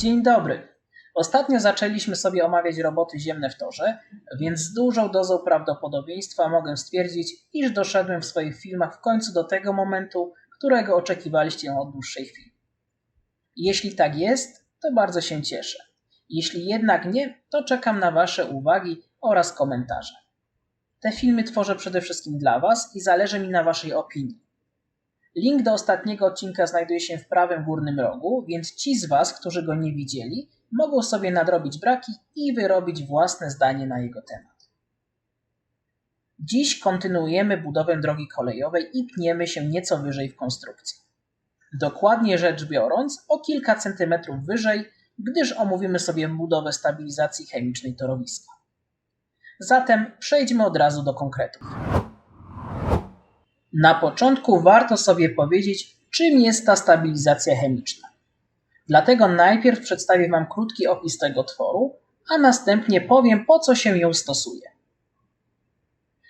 Dzień dobry. Ostatnio zaczęliśmy sobie omawiać roboty ziemne w torze, więc z dużą dozą prawdopodobieństwa mogę stwierdzić, iż doszedłem w swoich filmach w końcu do tego momentu, którego oczekiwaliście od dłuższej chwili. Jeśli tak jest, to bardzo się cieszę. Jeśli jednak nie, to czekam na Wasze uwagi oraz komentarze. Te filmy tworzę przede wszystkim dla Was i zależy mi na Waszej opinii. Link do ostatniego odcinka znajduje się w prawym górnym rogu, więc ci z Was, którzy go nie widzieli, mogą sobie nadrobić braki i wyrobić własne zdanie na jego temat. Dziś kontynuujemy budowę drogi kolejowej i pniemy się nieco wyżej w konstrukcji. Dokładnie rzecz biorąc, o kilka centymetrów wyżej, gdyż omówimy sobie budowę stabilizacji chemicznej torowiska. Zatem przejdźmy od razu do konkretów. Na początku warto sobie powiedzieć, czym jest ta stabilizacja chemiczna. Dlatego najpierw przedstawię Wam krótki opis tego tworu, a następnie powiem, po co się ją stosuje.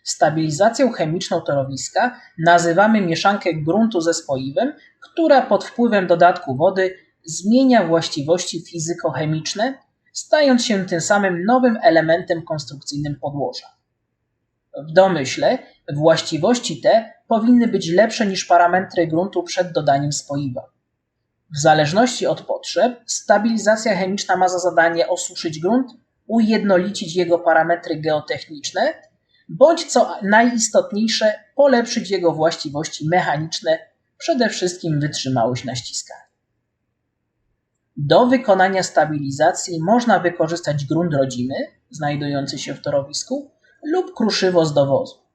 Stabilizacją chemiczną torowiska nazywamy mieszankę gruntu ze spoiwem, która pod wpływem dodatku wody zmienia właściwości fizykochemiczne, stając się tym samym nowym elementem konstrukcyjnym podłoża. W domyśle właściwości te powinny być lepsze niż parametry gruntu przed dodaniem spoiwa. W zależności od potrzeb, stabilizacja chemiczna ma za zadanie osuszyć grunt, ujednolicić jego parametry geotechniczne, bądź co najistotniejsze, polepszyć jego właściwości mechaniczne, przede wszystkim wytrzymałość na ściskanie. Do wykonania stabilizacji można wykorzystać grunt rodzimy, znajdujący się w torowisku, lub kruszywo z dowozu.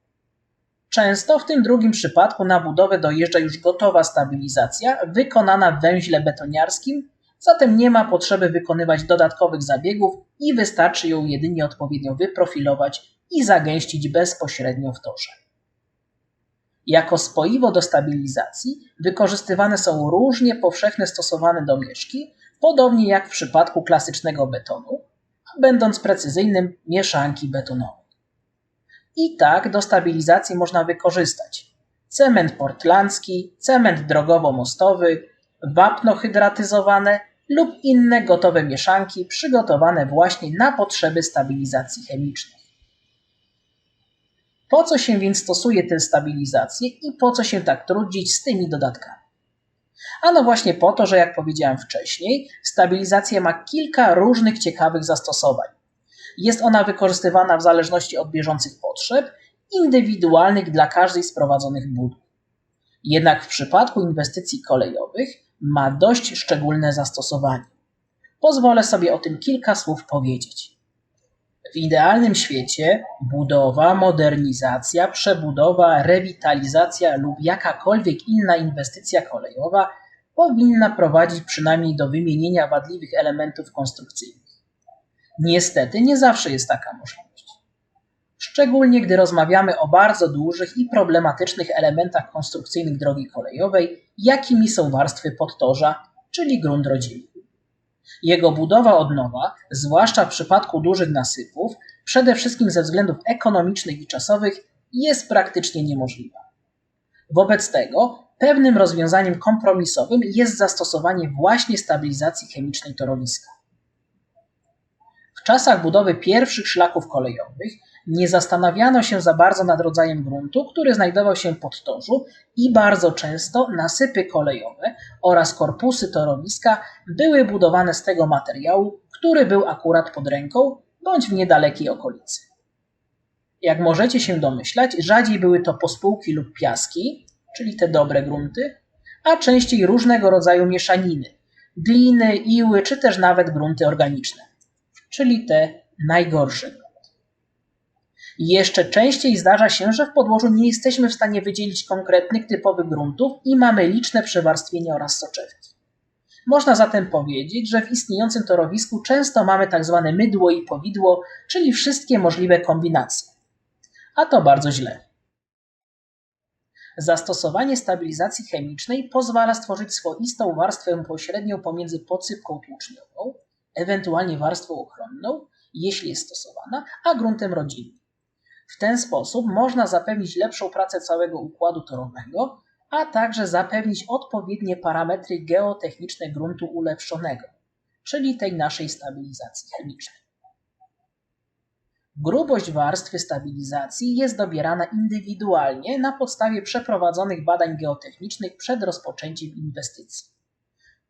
Często w tym drugim przypadku na budowę dojeżdża już gotowa stabilizacja, wykonana w węźle betoniarskim, zatem nie ma potrzeby wykonywać dodatkowych zabiegów i wystarczy ją jedynie odpowiednio wyprofilować i zagęścić bezpośrednio w torze. Jako spoiwo do stabilizacji wykorzystywane są różnie powszechne stosowane domieszki, podobnie jak w przypadku klasycznego betonu, a będąc precyzyjnym mieszanki betonowe. I tak do stabilizacji można wykorzystać cement portlandzki, cement drogowo-mostowy, wapno hydratyzowane lub inne gotowe mieszanki przygotowane właśnie na potrzeby stabilizacji chemicznej. Po co się więc stosuje tę stabilizację i po co się tak trudzić z tymi dodatkami? Ano właśnie po to, że jak powiedziałem wcześniej, stabilizacja ma kilka różnych ciekawych zastosowań. Jest ona wykorzystywana w zależności od bieżących potrzeb, indywidualnych dla każdej z prowadzonych budów. Jednak w przypadku inwestycji kolejowych ma dość szczególne zastosowanie. Pozwolę sobie o tym kilka słów powiedzieć. W idealnym świecie budowa, modernizacja, przebudowa, rewitalizacja lub jakakolwiek inna inwestycja kolejowa powinna prowadzić przynajmniej do wymienienia wadliwych elementów konstrukcyjnych. Niestety nie zawsze jest taka możliwość. Szczególnie gdy rozmawiamy o bardzo dużych i problematycznych elementach konstrukcyjnych drogi kolejowej, jakimi są warstwy podtorza, czyli grunt rodzimy. Jego budowa od nowa, zwłaszcza w przypadku dużych nasypów, przede wszystkim ze względów ekonomicznych i czasowych, jest praktycznie niemożliwa. Wobec tego pewnym rozwiązaniem kompromisowym jest zastosowanie właśnie stabilizacji chemicznej torowiska czasach budowy pierwszych szlaków kolejowych nie zastanawiano się za bardzo nad rodzajem gruntu, który znajdował się pod torzu i bardzo często nasypy kolejowe oraz korpusy torowiska były budowane z tego materiału, który był akurat pod ręką bądź w niedalekiej okolicy. Jak możecie się domyślać, rzadziej były to pospółki lub piaski, czyli te dobre grunty, a częściej różnego rodzaju mieszaniny, gliny, iły czy też nawet grunty organiczne czyli te najgorsze. Jeszcze częściej zdarza się, że w podłożu nie jesteśmy w stanie wydzielić konkretnych typowych gruntów i mamy liczne przewarstwienia oraz soczewki. Można zatem powiedzieć, że w istniejącym torowisku często mamy tak zwane mydło i powidło, czyli wszystkie możliwe kombinacje. A to bardzo źle. Zastosowanie stabilizacji chemicznej pozwala stworzyć swoistą warstwę pośrednią pomiędzy podsypką tłuczniową, ewentualnie warstwą ochronną, jeśli jest stosowana, a gruntem rodzinnym. W ten sposób można zapewnić lepszą pracę całego układu torowego, a także zapewnić odpowiednie parametry geotechniczne gruntu ulepszonego, czyli tej naszej stabilizacji chemicznej. Grubość warstwy stabilizacji jest dobierana indywidualnie na podstawie przeprowadzonych badań geotechnicznych przed rozpoczęciem inwestycji.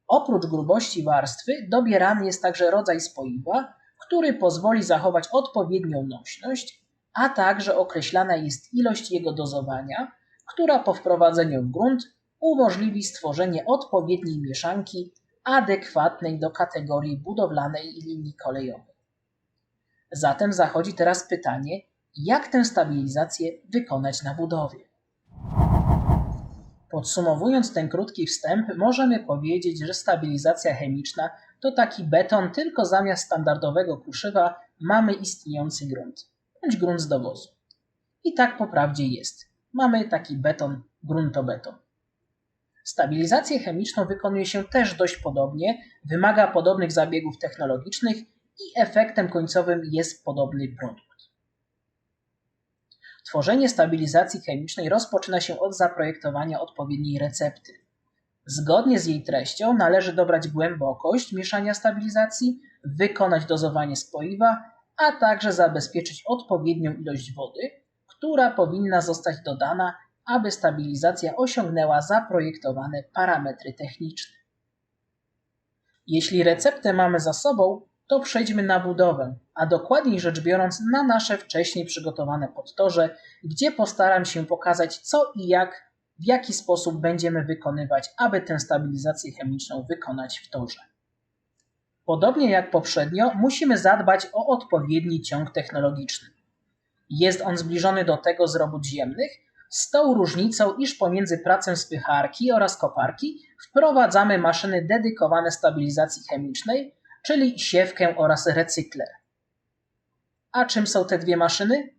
Oprócz grubości warstwy dobierany jest także rodzaj spoiwa, który pozwoli zachować odpowiednią nośność, a także określana jest ilość jego dozowania, która po wprowadzeniu w grunt umożliwi stworzenie odpowiedniej mieszanki adekwatnej do kategorii budowlanej i linii kolejowej. Zatem zachodzi teraz pytanie, jak tę stabilizację wykonać na budowie. Podsumowując ten krótki wstęp, możemy powiedzieć, że stabilizacja chemiczna to taki beton, tylko zamiast standardowego kruszywa mamy istniejący grunt, bądź grunt z dowozu. I tak po prawdzie jest. Mamy taki beton, gruntobeton. Stabilizację chemiczną wykonuje się też dość podobnie, wymaga podobnych zabiegów technologicznych i efektem końcowym jest podobny produkt. Tworzenie stabilizacji chemicznej rozpoczyna się od zaprojektowania odpowiedniej recepty. Zgodnie z jej treścią należy dobrać głębokość mieszania stabilizacji, wykonać dozowanie spoiwa, a także zabezpieczyć odpowiednią ilość wody, która powinna zostać dodana, aby stabilizacja osiągnęła zaprojektowane parametry techniczne. Jeśli receptę mamy za sobą, to przejdźmy na budowę, a dokładniej rzecz biorąc na nasze wcześniej przygotowane podtorze, gdzie postaram się pokazać co i jak, w jaki sposób będziemy wykonywać, aby tę stabilizację chemiczną wykonać w torze. Podobnie jak poprzednio, musimy zadbać o odpowiedni ciąg technologiczny. Jest on zbliżony do tego z robót ziemnych, z tą różnicą, iż pomiędzy pracę spycharki oraz koparki wprowadzamy maszyny dedykowane stabilizacji chemicznej, czyli siewkę oraz recykler. A czym są te dwie maszyny?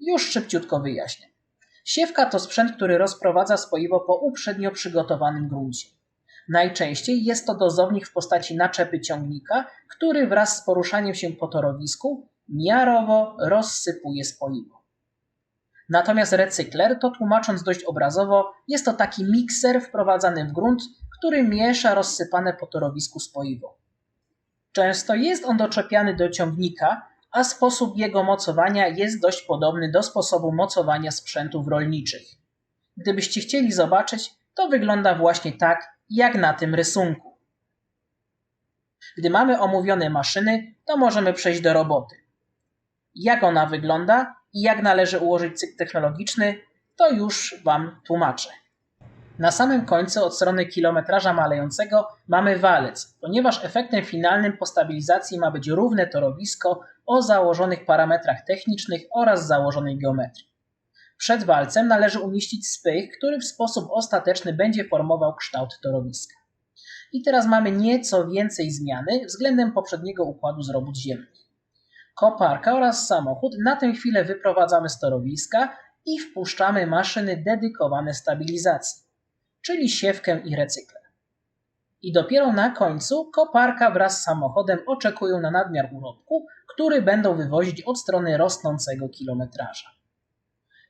Już szybciutko wyjaśnię. Siewka to sprzęt, który rozprowadza spoiwo po uprzednio przygotowanym gruncie. Najczęściej jest to dozownik w postaci naczepy ciągnika, który wraz z poruszaniem się po torowisku miarowo rozsypuje spoiwo. Natomiast recykler to tłumacząc dość obrazowo, jest to taki mikser wprowadzany w grunt, który miesza rozsypane po torowisku spoiwo. Często jest on doczepiany do ciągnika, a sposób jego mocowania jest dość podobny do sposobu mocowania sprzętów rolniczych. Gdybyście chcieli zobaczyć, to wygląda właśnie tak, jak na tym rysunku. Gdy mamy omówione maszyny, to możemy przejść do roboty. Jak ona wygląda i jak należy ułożyć cykl technologiczny, to już Wam tłumaczę. Na samym końcu od strony kilometraża malejącego mamy walec, ponieważ efektem finalnym po stabilizacji ma być równe torowisko o założonych parametrach technicznych oraz założonej geometrii. Przed walcem należy umieścić spych, który w sposób ostateczny będzie formował kształt torowiska. I teraz mamy nieco więcej zmiany względem poprzedniego układu z robót ziemnych. Koparka oraz samochód na tę chwilę wyprowadzamy z torowiska i wpuszczamy maszyny dedykowane stabilizacji czyli siewkę i recykler. I dopiero na końcu koparka wraz z samochodem oczekują na nadmiar urobku, który będą wywozić od strony rosnącego kilometraża.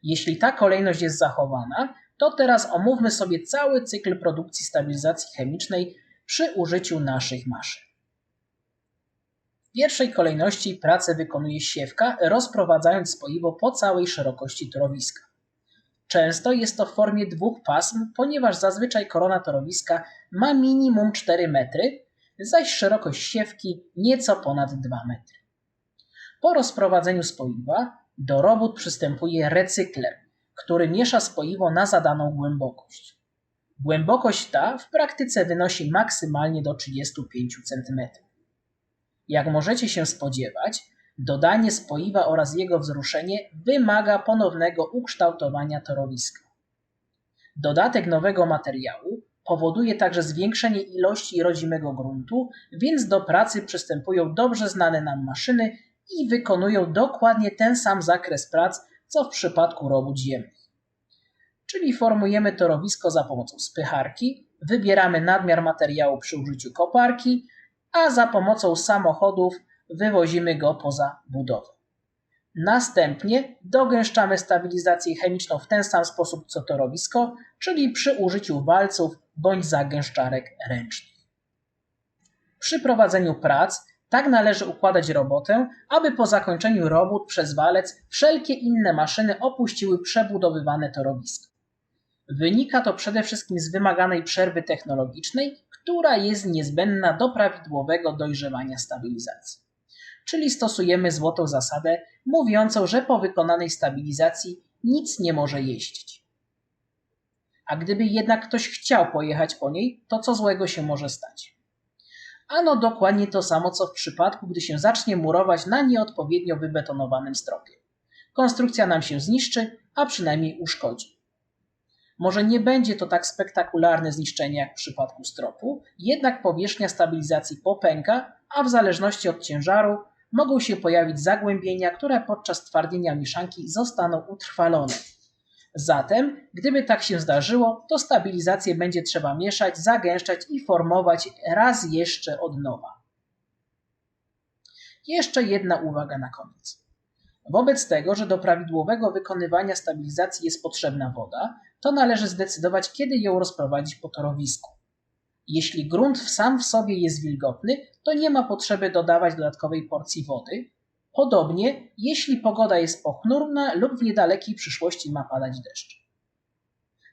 Jeśli ta kolejność jest zachowana, to teraz omówmy sobie cały cykl produkcji stabilizacji chemicznej przy użyciu naszych maszyn. W pierwszej kolejności pracę wykonuje siewka, rozprowadzając spoiwo po całej szerokości torowiska. Często jest to w formie dwóch pasm, ponieważ zazwyczaj korona torowiska ma minimum 4 metry, zaś szerokość siewki nieco ponad 2 metry. Po rozprowadzeniu spoiwa do robót przystępuje recykler, który miesza spoiwo na zadaną głębokość. Głębokość ta w praktyce wynosi maksymalnie do 35 cm. Jak możecie się spodziewać, Dodanie spoiwa oraz jego wzruszenie wymaga ponownego ukształtowania torowiska. Dodatek nowego materiału powoduje także zwiększenie ilości rodzimego gruntu, więc do pracy przystępują dobrze znane nam maszyny i wykonują dokładnie ten sam zakres prac, co w przypadku robót ziemnych. Czyli formujemy torowisko za pomocą spycharki, wybieramy nadmiar materiału przy użyciu koparki, a za pomocą samochodów wywozimy go poza budowę. Następnie dogęszczamy stabilizację chemiczną w ten sam sposób co torowisko, czyli przy użyciu walców bądź zagęszczarek ręcznych. Przy prowadzeniu prac tak należy układać robotę, aby po zakończeniu robót przez walec wszelkie inne maszyny opuściły przebudowywane torowisko. Wynika to przede wszystkim z wymaganej przerwy technologicznej, która jest niezbędna do prawidłowego dojrzewania stabilizacji. Czyli stosujemy złotą zasadę mówiącą, że po wykonanej stabilizacji nic nie może jeździć. A gdyby jednak ktoś chciał pojechać po niej, to co złego się może stać? Ano dokładnie to samo, co w przypadku, gdy się zacznie murować na nieodpowiednio wybetonowanym stropie. Konstrukcja nam się zniszczy, a przynajmniej uszkodzi. Może nie będzie to tak spektakularne zniszczenie jak w przypadku stropu, jednak powierzchnia stabilizacji popęka, a w zależności od ciężaru mogą się pojawić zagłębienia, które podczas twardnienia mieszanki zostaną utrwalone. Zatem, gdyby tak się zdarzyło, to stabilizację będzie trzeba mieszać, zagęszczać i formować raz jeszcze od nowa. Jeszcze jedna uwaga na koniec. Wobec tego, że do prawidłowego wykonywania stabilizacji jest potrzebna woda, to należy zdecydować, kiedy ją rozprowadzić po torowisku. Jeśli grunt sam w sobie jest wilgotny, to nie ma potrzeby dodawać dodatkowej porcji wody. Podobnie, jeśli pogoda jest pochmurna lub w niedalekiej przyszłości ma padać deszcz.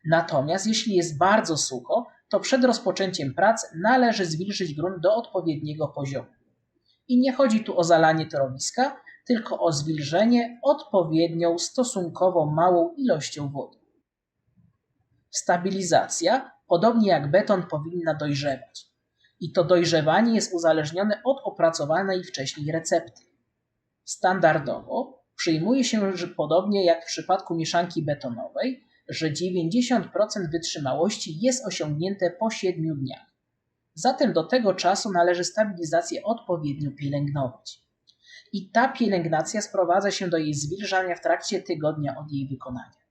Natomiast jeśli jest bardzo sucho, to przed rozpoczęciem prac należy zwilżyć grunt do odpowiedniego poziomu. I nie chodzi tu o zalanie torowiska, tylko o zwilżenie odpowiednią stosunkowo małą ilością wody. Stabilizacja, podobnie jak beton, powinna dojrzewać. I to dojrzewanie jest uzależnione od opracowanej wcześniej recepty. Standardowo przyjmuje się, że podobnie jak w przypadku mieszanki betonowej, że 90% wytrzymałości jest osiągnięte po 7 dniach. Zatem do tego czasu należy stabilizację odpowiednio pielęgnować. I ta pielęgnacja sprowadza się do jej zwilżania w trakcie tygodnia od jej wykonania.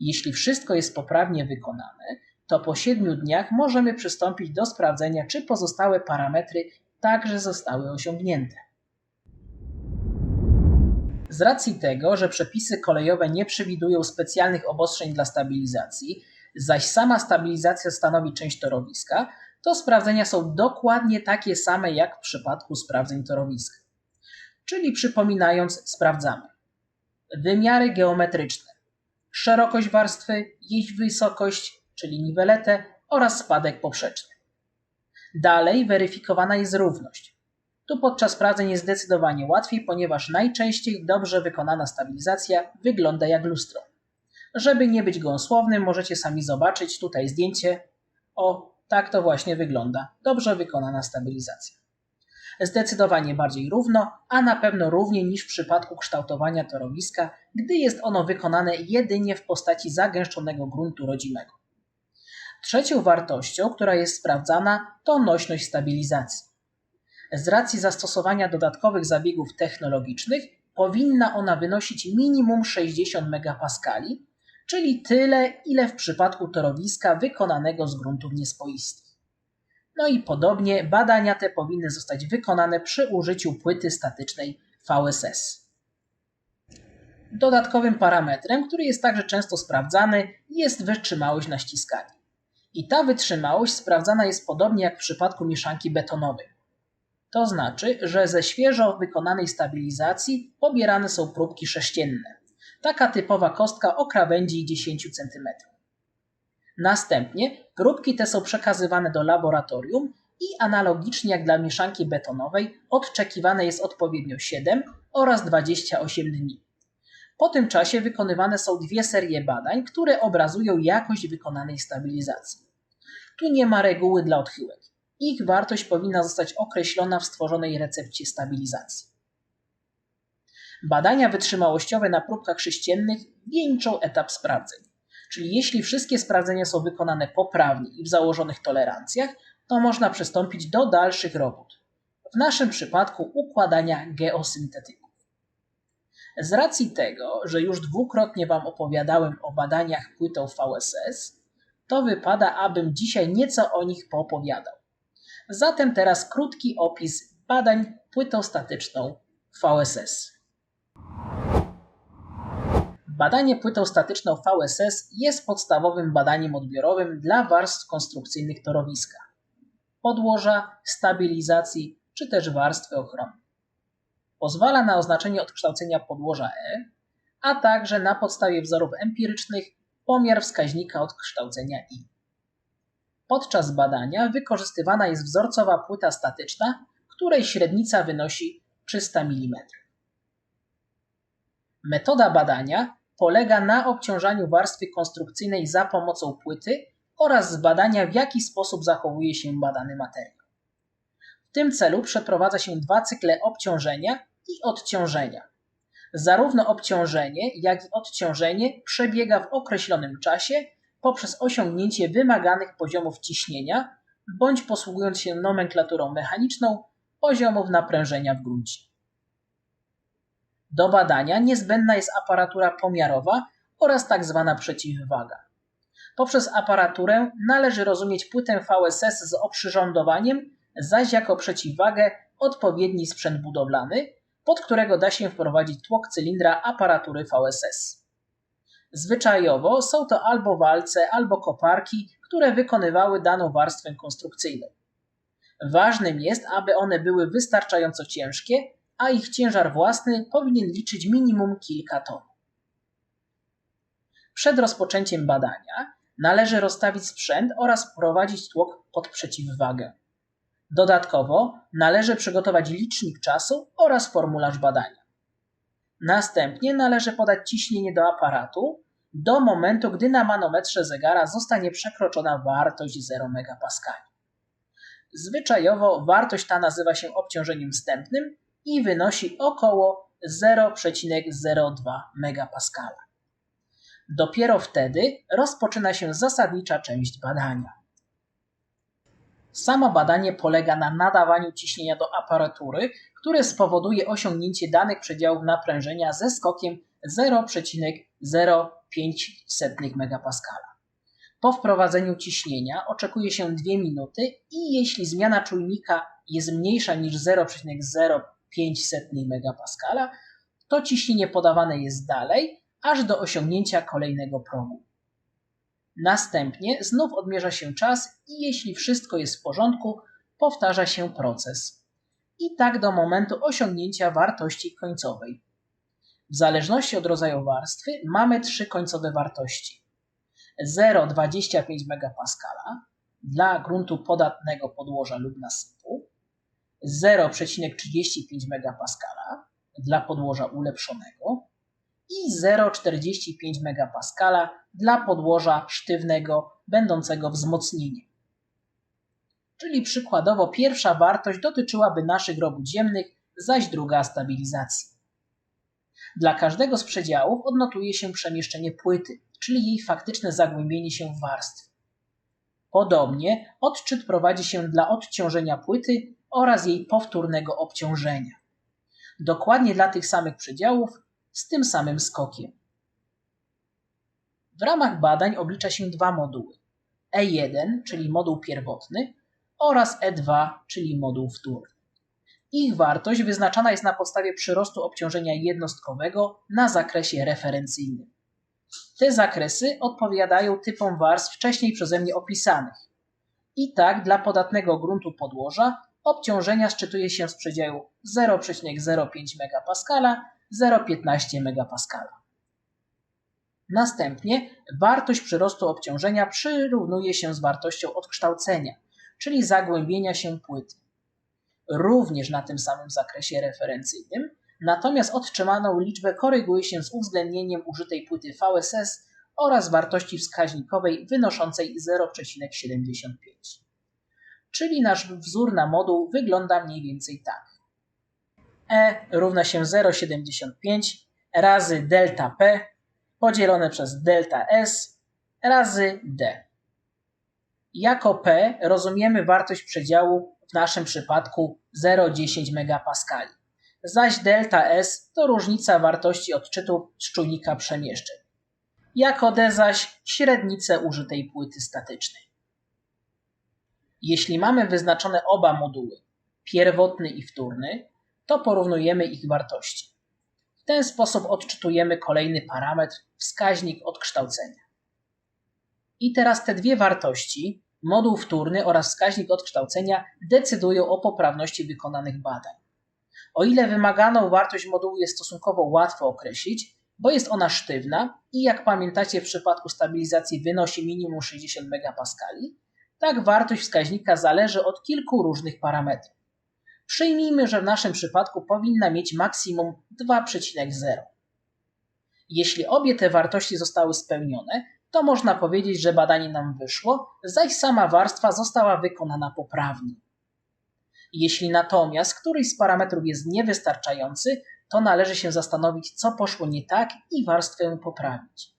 Jeśli wszystko jest poprawnie wykonane, to po 7 dniach możemy przystąpić do sprawdzenia, czy pozostałe parametry także zostały osiągnięte. Z racji tego, że przepisy kolejowe nie przewidują specjalnych obostrzeń dla stabilizacji, zaś sama stabilizacja stanowi część torowiska, to sprawdzenia są dokładnie takie same jak w przypadku sprawdzeń torowiska. Czyli przypominając, sprawdzamy wymiary geometryczne, szerokość warstwy, jej wysokość, czyli niweletę oraz spadek poprzeczny. Dalej weryfikowana jest równość. Tu podczas sprawdzeń jest zdecydowanie łatwiej, ponieważ najczęściej dobrze wykonana stabilizacja wygląda jak lustro. Żeby nie być gołosłownym, możecie sami zobaczyć tutaj zdjęcie. O, tak to właśnie wygląda. Dobrze wykonana stabilizacja. Zdecydowanie bardziej równo, a na pewno równiej niż w przypadku kształtowania torowiska, gdy jest ono wykonane jedynie w postaci zagęszczonego gruntu rodzimego. Trzecią wartością, która jest sprawdzana, to nośność stabilizacji. Z racji zastosowania dodatkowych zabiegów technologicznych powinna ona wynosić minimum 60 MPa, czyli tyle, ile w przypadku torowiska wykonanego z gruntów niespoistych. No i podobnie badania te powinny zostać wykonane przy użyciu płyty statycznej VSS. Dodatkowym parametrem, który jest także często sprawdzany, jest wytrzymałość na ściskanie. I ta wytrzymałość sprawdzana jest podobnie jak w przypadku mieszanki betonowej. To znaczy, że ze świeżo wykonanej stabilizacji pobierane są próbki sześcienne. Taka typowa kostka o krawędzi 10 cm. Następnie próbki te są przekazywane do laboratorium i analogicznie jak dla mieszanki betonowej odczekiwane jest odpowiednio 7 oraz 28 dni. Po tym czasie wykonywane są dwie serie badań, które obrazują jakość wykonanej stabilizacji. Tu nie ma reguły dla odchyłek. Ich wartość powinna zostać określona w stworzonej recepcie stabilizacji. Badania wytrzymałościowe na próbkach sześciennych wieńczą etap sprawdzeń. Czyli jeśli wszystkie sprawdzenia są wykonane poprawnie i w założonych tolerancjach, to można przystąpić do dalszych robót. W naszym przypadku układania geosyntetyków. Z racji tego, że już dwukrotnie Wam opowiadałem o badaniach płytą VSS, to wypada, abym dzisiaj nieco o nich poopowiadał. Zatem teraz krótki opis badań płytą statyczną VSS. Badanie płytą statyczną VSS jest podstawowym badaniem odbiorowym dla warstw konstrukcyjnych torowiska. podłoża, stabilizacji czy też warstwy ochronnej. Pozwala na oznaczenie odkształcenia podłoża E, a także na podstawie wzorów empirycznych pomiar wskaźnika odkształcenia I. Podczas badania wykorzystywana jest wzorcowa płyta statyczna, której średnica wynosi 300 mm. Metoda badania polega na obciążaniu warstwy konstrukcyjnej za pomocą płyty oraz zbadania, w jaki sposób zachowuje się badany materiał. W tym celu przeprowadza się dwa cykle obciążenia i odciążenia. Zarówno obciążenie, jak i odciążenie przebiega w określonym czasie poprzez osiągnięcie wymaganych poziomów ciśnienia bądź posługując się nomenklaturą mechaniczną poziomów naprężenia w gruncie. Do badania niezbędna jest aparatura pomiarowa oraz. Tak przeciwwaga. Poprzez aparaturę należy rozumieć płytę VSS z oprzyrządowaniem, zaś jako przeciwwagę odpowiedni sprzęt budowlany, pod którego da się wprowadzić tłok cylindra aparatury VSS. Zwyczajowo są to albo walce, albo koparki, które wykonywały daną warstwę konstrukcyjną. Ważnym jest, aby one były wystarczająco ciężkie, a ich ciężar własny powinien liczyć minimum kilka ton. Przed rozpoczęciem badania należy rozstawić sprzęt oraz wprowadzić tłok pod przeciwwagę. Dodatkowo należy przygotować licznik czasu oraz formularz badania. Następnie należy podać ciśnienie do aparatu do momentu, gdy na manometrze zegara zostanie przekroczona wartość 0 MPa. Zwyczajowo wartość ta nazywa się obciążeniem wstępnym i wynosi około 0,02 MPa. Dopiero wtedy rozpoczyna się zasadnicza część badania. Samo badanie polega na nadawaniu ciśnienia do aparatury, które spowoduje osiągnięcie danych przedziałów naprężenia ze skokiem 0,05 MPa. Po wprowadzeniu ciśnienia oczekuje się 2 minuty i jeśli zmiana czujnika jest mniejsza niż 0,05 MPa, to ciśnienie podawane jest dalej, aż do osiągnięcia kolejnego progu. Następnie znów odmierza się czas i jeśli wszystko jest w porządku, powtarza się proces. I tak do momentu osiągnięcia wartości końcowej. W zależności od rodzaju warstwy mamy trzy końcowe wartości. 0,25 MPa dla gruntu podatnego podłoża lub nasypu, 0,35 MPa dla podłoża ulepszonego i 0,45 MPa dla podłoża sztywnego będącego wzmocnieniem. Czyli przykładowo pierwsza wartość dotyczyłaby naszych robót ziemnych, zaś druga stabilizacji. Dla każdego z przedziałów odnotuje się przemieszczenie płyty, czyli jej faktyczne zagłębienie się w warstwy. Podobnie odczyt prowadzi się dla odciążenia płyty oraz jej powtórnego obciążenia. Dokładnie dla tych samych przedziałów z tym samym skokiem. W ramach badań oblicza się dwa moduły: E1, czyli moduł pierwotny, oraz E2, czyli moduł wtórny. Ich wartość wyznaczana jest na podstawie przyrostu obciążenia jednostkowego na zakresie referencyjnym. Te zakresy odpowiadają typom warstw wcześniej przeze mnie opisanych. I tak dla podatnego gruntu podłoża obciążenia szczytuje się z przedziału 0,05 MPa 0,15 MPa. Następnie wartość przyrostu obciążenia przyrównuje się z wartością odkształcenia, czyli zagłębienia się płyty. Również na tym samym zakresie referencyjnym, natomiast otrzymaną liczbę koryguje się z uwzględnieniem użytej płyty VSS oraz wartości wskaźnikowej wynoszącej 0,75. Czyli nasz wzór na moduł wygląda mniej więcej tak. E równa się 0,75 razy delta P podzielone przez delta S razy D. Jako P rozumiemy wartość przedziału w naszym przypadku 0,10 MPa, zaś delta S to różnica wartości odczytu z czujnika przemieszczeń. Jako D zaś średnicę użytej płyty statycznej. Jeśli mamy wyznaczone oba moduły, pierwotny i wtórny, to porównujemy ich wartości. W ten sposób odczytujemy kolejny parametr, wskaźnik odkształcenia. I teraz te dwie wartości Moduł wtórny oraz wskaźnik odkształcenia decydują o poprawności wykonanych badań. O ile wymaganą wartość modułu jest stosunkowo łatwo określić, bo jest ona sztywna i jak pamiętacie w przypadku stabilizacji wynosi minimum 60 MPa, tak wartość wskaźnika zależy od kilku różnych parametrów. Przyjmijmy, że w naszym przypadku powinna mieć maksimum 2,0. Jeśli obie te wartości zostały spełnione, to można powiedzieć, że badanie nam wyszło, zaś sama warstwa została wykonana poprawnie. Jeśli natomiast któryś z parametrów jest niewystarczający, to należy się zastanowić, co poszło nie tak i warstwę poprawić.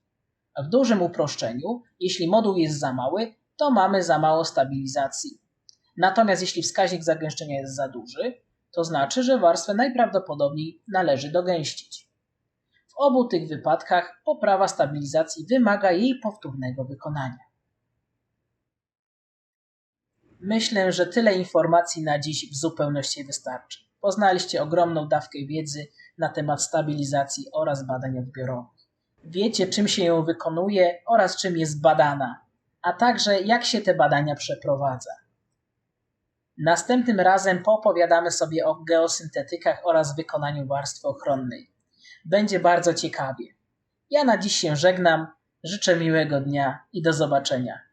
W dużym uproszczeniu, jeśli moduł jest za mały, to mamy za mało stabilizacji. Natomiast jeśli wskaźnik zagęszczenia jest za duży, to znaczy, że warstwę najprawdopodobniej należy dogęścić. W obu tych wypadkach poprawa stabilizacji wymaga jej powtórnego wykonania. Myślę, że tyle informacji na dziś w zupełności wystarczy. Poznaliście ogromną dawkę wiedzy na temat stabilizacji oraz badań odbiorowych. Wiecie, czym się ją wykonuje oraz czym jest badana, a także jak się te badania przeprowadza. Następnym razem poopowiadamy sobie o geosyntetykach oraz wykonaniu warstwy ochronnej. Będzie bardzo ciekawie. Ja na dziś się żegnam, życzę miłego dnia i do zobaczenia.